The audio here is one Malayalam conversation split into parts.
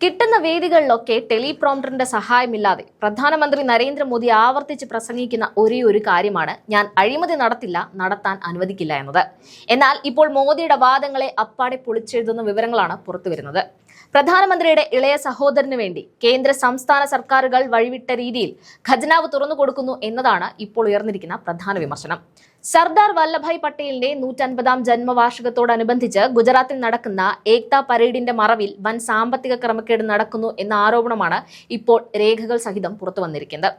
കിട്ടുന്ന വേദികളിലൊക്കെ ടെലിപ്രോംപ്റ്ററിന്റെ സഹായമില്ലാതെ പ്രധാനമന്ത്രി നരേന്ദ്രമോദി ആവർത്തിച്ച് പ്രസംഗിക്കുന്ന ഒരേ ഒരു കാര്യമാണ് ഞാൻ അഴിമതി നടത്തില്ല നടത്താൻ അനുവദിക്കില്ല എന്നത്. എന്നാൽ ഇപ്പോൾ മോദിയുടെ വാദങ്ങളെ അപ്പാടെ പൊളിച്ചെഴുതുന്ന വിവരങ്ങളാണ് പുറത്തുവരുന്നത് പ്രധാനമന്ത്രിയുടെ ഇളയ സഹോദരന് വേണ്ടി കേന്ദ്ര സംസ്ഥാന സർക്കാരുകൾ വഴിവിട്ട രീതിയിൽ ഖജനാവ് തുറന്നു കൊടുക്കുന്നു എന്നതാണ് ഇപ്പോൾ ഉയർന്നിരിക്കുന്ന പ്രധാന വിമർശനം. സർദാർ വല്ലഭായ് പട്ടേലിന്റെ നൂറ്റൻപതാം ജന്മവാർഷികത്തോടനുബന്ധിച്ച് ഗുജറാത്തിൽ നടക്കുന്ന ഏക്താ പരേഡിന്റെ മറവിൽ വൻ സാമ്പത്തിക ക്രമക്കേട് നടക്കുന്നു എന്ന ആരോപണമാണ് ഇപ്പോൾ രേഖകൾ സഹിതം പുറത്തു വന്നിരിക്കുന്നത്.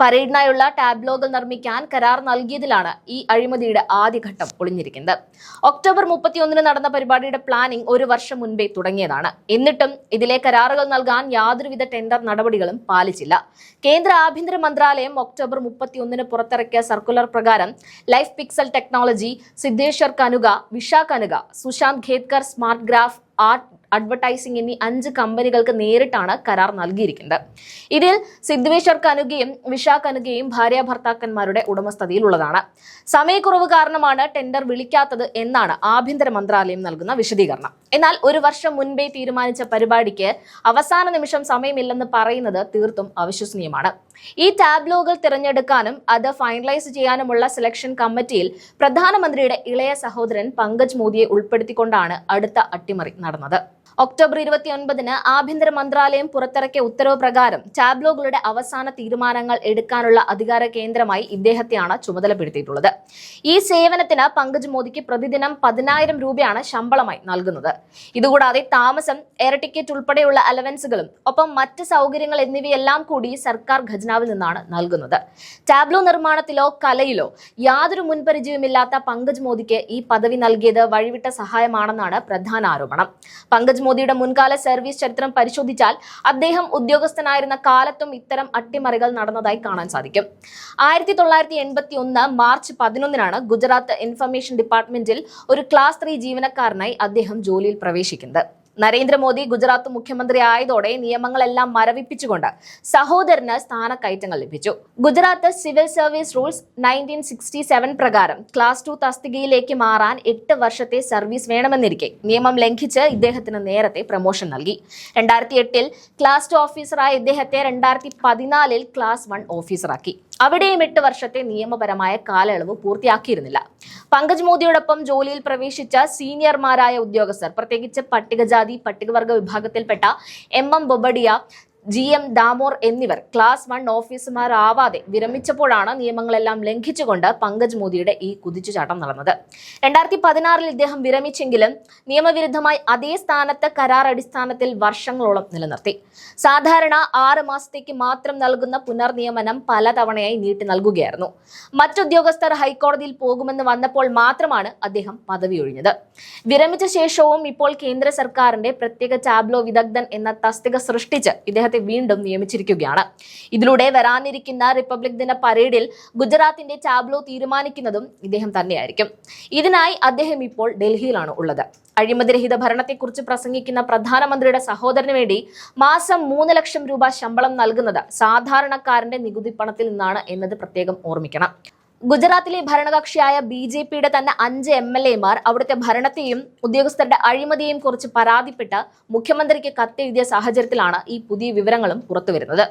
പരേഡിനായുള്ള ടാബ്ലോകൾ നിർമ്മിക്കാൻ കരാർ നൽകിയതിലാണ് ഈ അഴിമതിയുടെ ആദ്യഘട്ടം ഒളിഞ്ഞിരിക്കുന്നത്. ഒക്ടോബർ മുപ്പത്തിയൊന്നിന് നടന്ന പരിപാടിയുടെ പ്ലാനിംഗ് ഒരു വർഷം മുൻപേ തുടങ്ങിയതാണ്. എന്നിട്ടും ഇതിലെ കരാറുകൾ നൽകാൻ യാതൊരുവിധ ടെൻഡർ നടപടികളും പാലിച്ചില്ല. കേന്ദ്ര ആഭ്യന്തര മന്ത്രാലയം ഒക്ടോബർ മുപ്പത്തിയൊന്നിന് പുറത്തിറക്കിയ സർക്കുലർ പ്രകാരം ലൈഫ് പിക്സൽ ടെക്നോളജി സിദ്ധേശ്വർ കനുക വിഷ കനുക Sushant Khedkar smart graph art advertising എന്നീ അഞ്ച് കമ്പനികൾക്ക് നേരിട്ടാണ് കരാർ നൽകിയിരിക്കുന്നത്. ഇതിൽ സിദ്ധേശ്വർ കനുകയും വിഷ കനുകയും ഭാര്യ ഭർത്താക്കന്മാരുടെ ഉടമസ്ഥതയിലുള്ളതാണ്. സമയക്കുറവ് കാരണമാണ് ടെൻഡർ വിളിക്കാത്തത് എന്നാണ് ആഭ്യന്തര മന്ത്രാലയം നൽകുന്ന വിശദീകരണം. എന്നാൽ ഒരു വർഷം മുൻപേ തീരുമാനിച്ച പരിപാടിക്ക് അവസാന നിമിഷം സമയമില്ലെന്ന് പറയുന്നത് തീർത്തും അവിശ്വസനീയമാണ്. ഈ ടാബ്ലോകൾ തിരഞ്ഞെടുക്കാനും അത് ഫൈനലൈസ് ചെയ്യാനുമുള്ള സെലക്ഷൻ കമ്മിറ്റിയിൽ പ്രധാനമന്ത്രിയുടെ ഇളയ സഹോദരൻ പങ്കജ് മോദിയെ ഉൾപ്പെടുത്തിക്കൊണ്ടാണ് അടുത്ത അട്ടിമറി നടന്നത്. ഒക്ടോബർ ഇരുപത്തിയൊൻപതിന് ആഭ്യന്തര മന്ത്രാലയം പുറത്തിറക്കിയ ഉത്തരവ് പ്രകാരം ടാബ്ലോകളുടെ അവസാന തീരുമാനങ്ങൾ എടുക്കാനുള്ള അധികാര കേന്ദ്രമായി ഇദ്ദേഹത്തെയാണ് ചുമതലപ്പെടുത്തിയിട്ടുള്ളത്. ഈ സേവനത്തിന് പങ്കജ് മോദിക്ക് പ്രതിദിനം പതിനായിരം രൂപയാണ് ശമ്പളമായി നൽകുന്നത്. ഇതുകൂടാതെ താമസം എയർ ടിക്കറ്റ് ഉൾപ്പെടെയുള്ള അലവൻസുകളും ഒപ്പം മറ്റ് സൗകര്യങ്ങൾ എന്നിവയെല്ലാം കൂടി സർക്കാർ ഖജനാവിൽ നിന്നാണ് നൽകുന്നത്. ടാബ്ലോ നിർമ്മാണത്തിലോ കലയിലോ യാതൊരു മുൻപരിചയവുമില്ലാത്ത പങ്കജ് മോദിക്ക് ഈ പദവി നൽകിയത് വഴിവിട്ട സഹായമാണെന്നാണ് പ്രധാന ആരോപണം. പങ്കജ് മോദിയുടെ മുൻകാല സർവീസ് ചരിത്രം പരിശോധിച്ചാൽ അദ്ദേഹം ഉദ്യോഗസ്ഥനായിരുന്ന കാലത്തും ഇത്തരം അട്ടിമറികൾ നടന്നതായി കാണാൻ സാധിക്കും. ആയിരത്തി തൊള്ളായിരത്തി എൺപത്തി ഒന്ന് മാർച്ച് പതിനൊന്നിനാണ് ഗുജറാത്ത് ഇൻഫർമേഷൻ ഡിപ്പാർട്ട്മെന്റിൽ ഒരു ക്ലാസ് ത്രീ ജീവനക്കാരനായി അദ്ദേഹം ജോലിയിൽ പ്രവേശിക്കുന്നത്. നരേന്ദ്രമോദി ഗുജറാത്ത് മുഖ്യമന്ത്രി ആയതോടെ നിയമങ്ങളെല്ലാം മരവിപ്പിച്ചുകൊണ്ട് സഹോദരന് സ്ഥാനക്കയറ്റങ്ങൾ ലഭിച്ചു. Gujarat civil service rules nineteen sixty seven പ്രകാരം ക്ലാസ് ടു തസ്തികയിലേക്ക് മാറാൻ എട്ട് വർഷത്തെ സർവീസ് വേണമെന്നിരിക്കെ നിയമം ലംഘിച്ച് ഇദ്ദേഹത്തിന് നേരത്തെ പ്രമോഷൻ നൽകി. രണ്ടായിരത്തി എട്ടിൽ ക്ലാസ് ടു ഓഫീസറായ ഇദ്ദേഹത്തെ രണ്ടായിരത്തി പതിനാലിൽ ക്ലാസ് വൺ ഓഫീസറാക്കി. അവിടെയും എട്ട് വർഷത്തെ നിയമപരമായ കാലയളവ് പൂർത്തിയാക്കിയിരുന്നില്ല. പങ്കജ് മോദിയോടൊപ്പം ജോലിയിൽ പ്രവേശിച്ച സീനിയർമാരായ ഉദ്യോഗസ്ഥർ പ്രത്യേകിച്ച് പട്ടികജാതി പട്ടികവർഗ വിഭാഗത്തിൽപ്പെട്ട M M Bobadia G M Damor എന്നിവർ ക്ലാസ് വൺ ഓഫീസർമാരാവാതെ വിരമിച്ചപ്പോഴാണ് നിയമങ്ങളെല്ലാം ലംഘിച്ചുകൊണ്ട് പങ്കജ് മോദിയുടെ ഈ കുതിച്ചുചാട്ടം നടന്നത്. രണ്ടായിരത്തി പതിനാറിൽ ഇദ്ദേഹം വിരമിച്ചെങ്കിലും നിയമവിരുദ്ധമായി അതേ സ്ഥാനത്ത് കരാർ അടിസ്ഥാനത്തിൽ വർഷങ്ങളോളം നിലനിർത്തി. സാധാരണ ആറ് മാസത്തേക്ക് മാത്രം നൽകുന്ന പുനർനിയമനം പലതവണയായി നീട്ടി നൽകുകയായിരുന്നു. മറ്റുദ്യോഗസ്ഥർ ഹൈക്കോടതിയിൽ പോകുമെന്ന് വന്നപ്പോൾ മാത്രമാണ് അദ്ദേഹം പദവി ഒഴിഞ്ഞത് വിരമിച്ച ശേഷവും ഇപ്പോൾ കേന്ദ്ര സർക്കാരിന്റെ പ്രത്യേക ടാബ്ലോ വിദഗ്ധൻ എന്ന തസ്തിക സൃഷ്ടിച്ച് ഇദ്ദേഹത്തെ വീണ്ടും നിയമിച്ചിരിക്കുകയാണ്. ഇതിലൂടെ വരാനിരിക്കുന്ന റിപ്പബ്ലിക് ദിന പരേഡിൽ ഗുജറാത്തിന്റെ ടാബ്ലോ തീരുമാനിക്കുന്നതും ഇദ്ദേഹം തന്നെയായിരിക്കും. ഇതിനായി അദ്ദേഹം ഇപ്പോൾ ഡൽഹിയിലാണ് ഉള്ളത്. അഴിമതിരഹിത ഭരണത്തെക്കുറിച്ച് പ്രസംഗിക്കുന്ന പ്രധാനമന്ത്രിയുടെ സഹോദരന് വേണ്ടി മാസം മൂന്ന് ലക്ഷം രൂപ ശമ്പളം നൽകുന്നത് സാധാരണക്കാരന്റെ നികുതി പണത്തിൽ നിന്നാണ് എന്നത് പ്രത്യേകം ഓർമ്മിക്കണം. ഗുജറാത്തിലെ ഭരണകക്ഷിയായ ബി ജെ പിയുടെ തന്നെ അഞ്ച് എം എൽ എമാർ അവിടുത്തെ ഭരണത്തെയും ഉദ്യോഗസ്ഥരുടെ അഴിമതിയെയും കുറിച്ച് പരാതിപ്പെട്ട് മുഖ്യമന്ത്രിക്ക് കത്തെഴുതിയ സാഹചര്യത്തിലാണ് ഈ പുതിയ വിവരങ്ങളും പുറത്തുവരുന്നത്.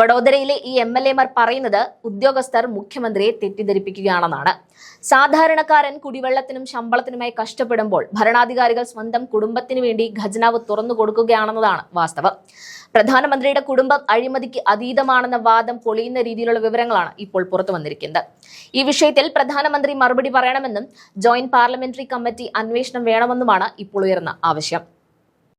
വഡോദരയിലെ ഈ എം എൽ എമാർ പറയുന്നത് ഉദ്യോഗസ്ഥർ മുഖ്യമന്ത്രിയെ തെറ്റിദ്ധരിപ്പിക്കുകയാണെന്നാണ്. സാധാരണക്കാരൻ കുടിവെള്ളത്തിനും ശമ്പളത്തിനുമായി കഷ്ടപ്പെടുമ്പോൾ ഭരണാധികാരികൾ സ്വന്തം കുടുംബത്തിന് വേണ്ടി ഖജനാവ് തുറന്നു കൊടുക്കുകയാണെന്നതാണ് വാസ്തവം. പ്രധാനമന്ത്രിയുടെ കുടുംബം അഴിമതിക്ക് അതീതമാണെന്ന വാദം പൊളിയുന്ന രീതിയിലുള്ള വിവരങ്ങളാണ് ഇപ്പോൾ പുറത്തു വന്നിരിക്കുന്നത് ഈ വിഷയത്തിൽ പ്രധാനമന്ത്രി മറുപടി പറയണമെന്നും ജോയിന്റ് പാർലമെന്ററി കമ്മിറ്റി അന്വേഷണം വേണമെന്നുമാണ് ഇപ്പോൾ ഉയർന്ന ആവശ്യം.